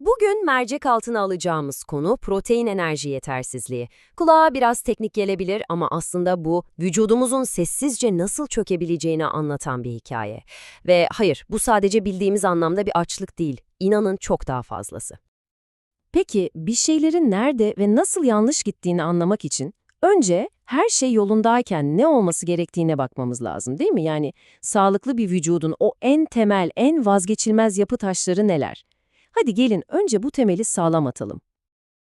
Bugün mercek altına alacağımız konu protein enerji yetersizliği. Kulağa biraz teknik gelebilir ama aslında bu vücudumuzun sessizce nasıl çökebileceğini anlatan bir hikaye. Ve hayır, bu sadece bildiğimiz anlamda bir açlık değil. İnanın çok daha fazlası. Peki bir şeylerin nerede ve nasıl yanlış gittiğini anlamak için önce her şey yolundayken ne olması gerektiğine bakmamız lazım değil mi? Yani sağlıklı bir vücudun o en temel, en vazgeçilmez yapı taşları neler? Hadi gelin önce bu temeli sağlam atalım.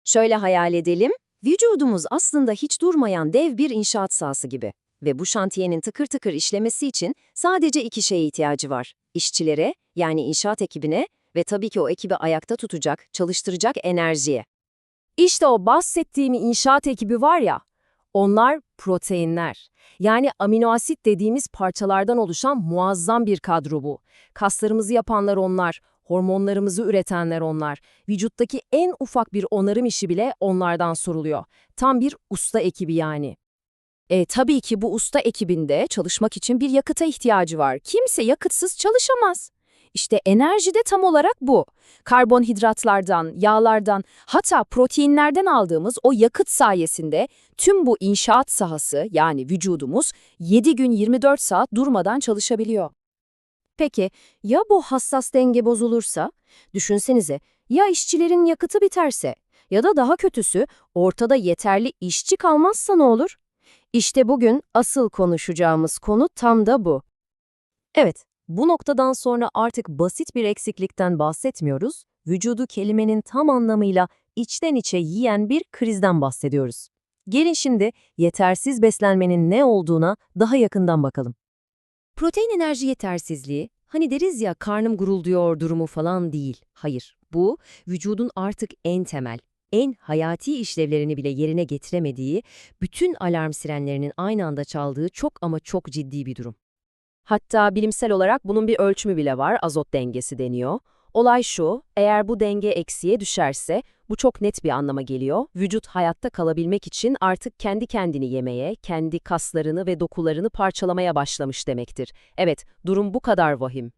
Şöyle hayal edelim, vücudumuz aslında hiç durmayan dev bir inşaat sahası gibi. Ve bu şantiyenin tıkır tıkır işlemesi için sadece iki şeye ihtiyacı var. İşçilere, yani inşaat ekibine ve tabii ki o ekibi ayakta tutacak, çalıştıracak enerjiye. İşte o bahsettiğim inşaat ekibi var ya, onlar proteinler. Yani amino asit dediğimiz parçalardan oluşan muazzam bir kadro bu. Kaslarımızı yapanlar onlar, hormonlarımızı üretenler onlar. Vücuttaki en ufak bir onarım işi bile onlardan soruluyor. Tam bir usta ekibi yani. E tabii ki bu usta ekibinde çalışmak için bir yakıta ihtiyacı var. Kimse yakıtsız çalışamaz. İşte enerji de tam olarak bu. Karbonhidratlardan, yağlardan, hatta proteinlerden aldığımız o yakıt sayesinde tüm bu inşaat sahası yani vücudumuz 7 gün 24 saat durmadan çalışabiliyor. Peki ya bu hassas denge bozulursa? Düşünsenize ya işçilerin yakıtı biterse ya da daha kötüsü ortada yeterli işçi kalmazsa ne olur? İşte bugün asıl konuşacağımız konu tam da bu. Evet, bu noktadan sonra artık basit bir eksiklikten bahsetmiyoruz, vücudu kelimenin tam anlamıyla içten içe yiyen bir krizden bahsediyoruz. Gelin şimdi yetersiz beslenmenin ne olduğuna daha yakından bakalım. Protein enerji yetersizliği, hani deriz ya karnım gurulduyor durumu falan değil. Hayır, bu vücudun artık en temel, en hayati işlevlerini bile yerine getiremediği, bütün alarm sirenlerinin aynı anda çaldığı çok ama çok ciddi bir durum. Hatta bilimsel olarak bunun bir ölçümü bile var, azot dengesi deniyor. Olay şu, eğer bu denge eksiye düşerse, bu çok net bir anlama geliyor. Vücut hayatta kalabilmek için artık kendi kendini yemeye, kendi kaslarını ve dokularını parçalamaya başlamış demektir. Evet, durum bu kadar vahim.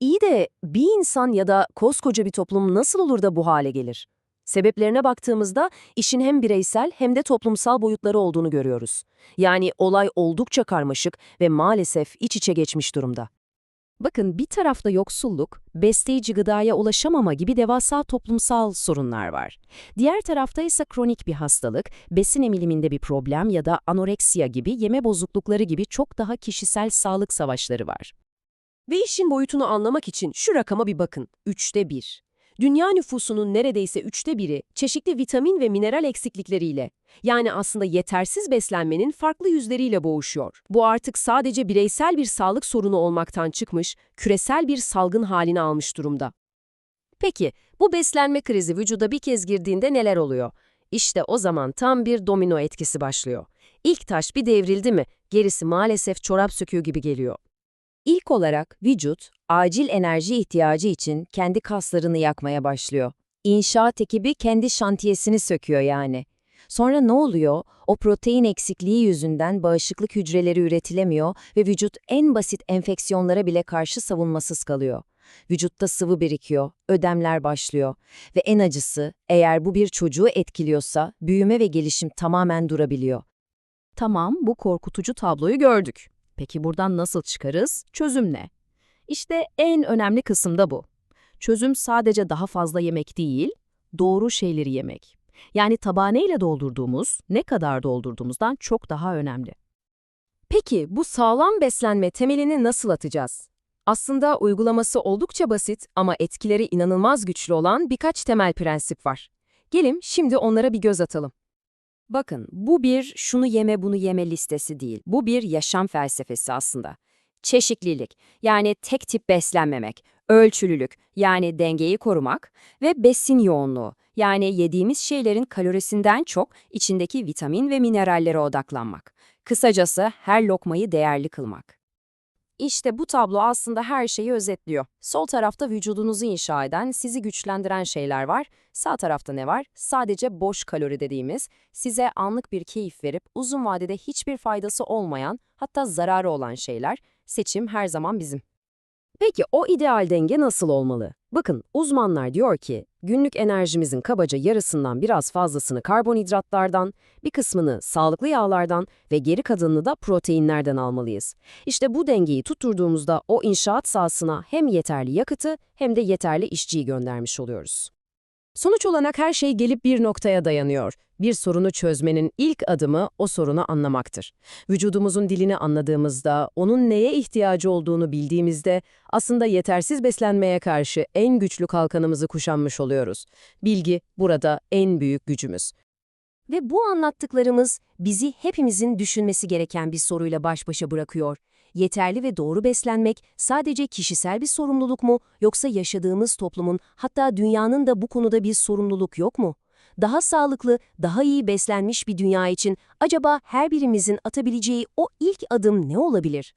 İyi de bir insan ya da koskoca bir toplum nasıl olur da bu hale gelir? Sebeplerine baktığımızda işin hem bireysel hem de toplumsal boyutları olduğunu görüyoruz. Yani olay oldukça karmaşık ve maalesef iç içe geçmiş durumda. Bakın bir tarafta yoksulluk, besleyici gıdaya ulaşamama gibi devasa toplumsal sorunlar var. Diğer tarafta ise kronik bir hastalık, besin emiliminde bir problem ya da anoreksiya gibi yeme bozuklukları gibi çok daha kişisel sağlık savaşları var. Ve işin boyutunu anlamak için şu rakama bir bakın. Üçte bir. Dünya nüfusunun neredeyse üçte biri çeşitli vitamin ve mineral eksiklikleriyle, yani aslında yetersiz beslenmenin farklı yüzleriyle boğuşuyor. Bu artık sadece bireysel bir sağlık sorunu olmaktan çıkmış, küresel bir salgın halini almış durumda. Peki, bu beslenme krizi vücuda bir kez girdiğinde neler oluyor? İşte o zaman tam bir domino etkisi başlıyor. İlk taş bir devrildi mi, gerisi maalesef çorap söküğü gibi geliyor. İlk olarak vücut, acil enerji ihtiyacı için kendi kaslarını yakmaya başlıyor. İnşaat ekibi kendi şantiyesini söküyor yani. Sonra ne oluyor? O protein eksikliği yüzünden bağışıklık hücreleri üretilemiyor ve vücut en basit enfeksiyonlara bile karşı savunmasız kalıyor. Vücutta sıvı birikiyor, ödemler başlıyor ve en acısı eğer bu bir çocuğu etkiliyorsa büyüme ve gelişim tamamen durabiliyor. Tamam, bu korkutucu tabloyu gördük. Peki buradan nasıl çıkarız? Çözüm ne? İşte en önemli kısım da bu. Çözüm sadece daha fazla yemek değil, doğru şeyleri yemek. Yani tabağı neyle doldurduğumuz, ne kadar doldurduğumuzdan çok daha önemli. Peki bu sağlam beslenme temelini nasıl atacağız? Aslında uygulaması oldukça basit ama etkileri inanılmaz güçlü olan birkaç temel prensip var. Gelin şimdi onlara bir göz atalım. Bakın, bu bir şunu yeme bunu yeme listesi değil. Bu bir yaşam felsefesi aslında. Çeşitlilik, yani tek tip beslenmemek, ölçülülük, yani dengeyi korumak ve besin yoğunluğu, yani yediğimiz şeylerin kalorisinden çok içindeki vitamin ve minerallere odaklanmak. Kısacası her lokmayı değerli kılmak. İşte bu tablo aslında her şeyi özetliyor. Sol tarafta vücudunuzu inşa eden, sizi güçlendiren şeyler var. Sağ tarafta ne var? Sadece boş kalori dediğimiz, size anlık bir keyif verip uzun vadede hiçbir faydası olmayan, hatta zararı olan şeyler. Seçim her zaman bizim. Peki o ideal denge nasıl olmalı? Bakın uzmanlar diyor ki günlük enerjimizin kabaca yarısından biraz fazlasını karbonhidratlardan, bir kısmını sağlıklı yağlardan ve geri kalanını da proteinlerden almalıyız. İşte bu dengeyi tutturduğumuzda o inşaat sahasına hem yeterli yakıtı hem de yeterli işçiyi göndermiş oluyoruz. Sonuç olarak her şey gelip bir noktaya dayanıyor. Bir sorunu çözmenin ilk adımı o sorunu anlamaktır. Vücudumuzun dilini anladığımızda, onun neye ihtiyacı olduğunu bildiğimizde aslında yetersiz beslenmeye karşı en güçlü kalkanımızı kuşanmış oluyoruz. Bilgi burada en büyük gücümüz. Ve bu anlattıklarımız bizi hepimizin düşünmesi gereken bir soruyla baş başa bırakıyor. Yeterli ve doğru beslenmek sadece kişisel bir sorumluluk mu yoksa yaşadığımız toplumun hatta dünyanın da bu konuda bir sorumluluk yok mu? Daha sağlıklı, daha iyi beslenmiş bir dünya için acaba her birimizin atabileceği o ilk adım ne olabilir?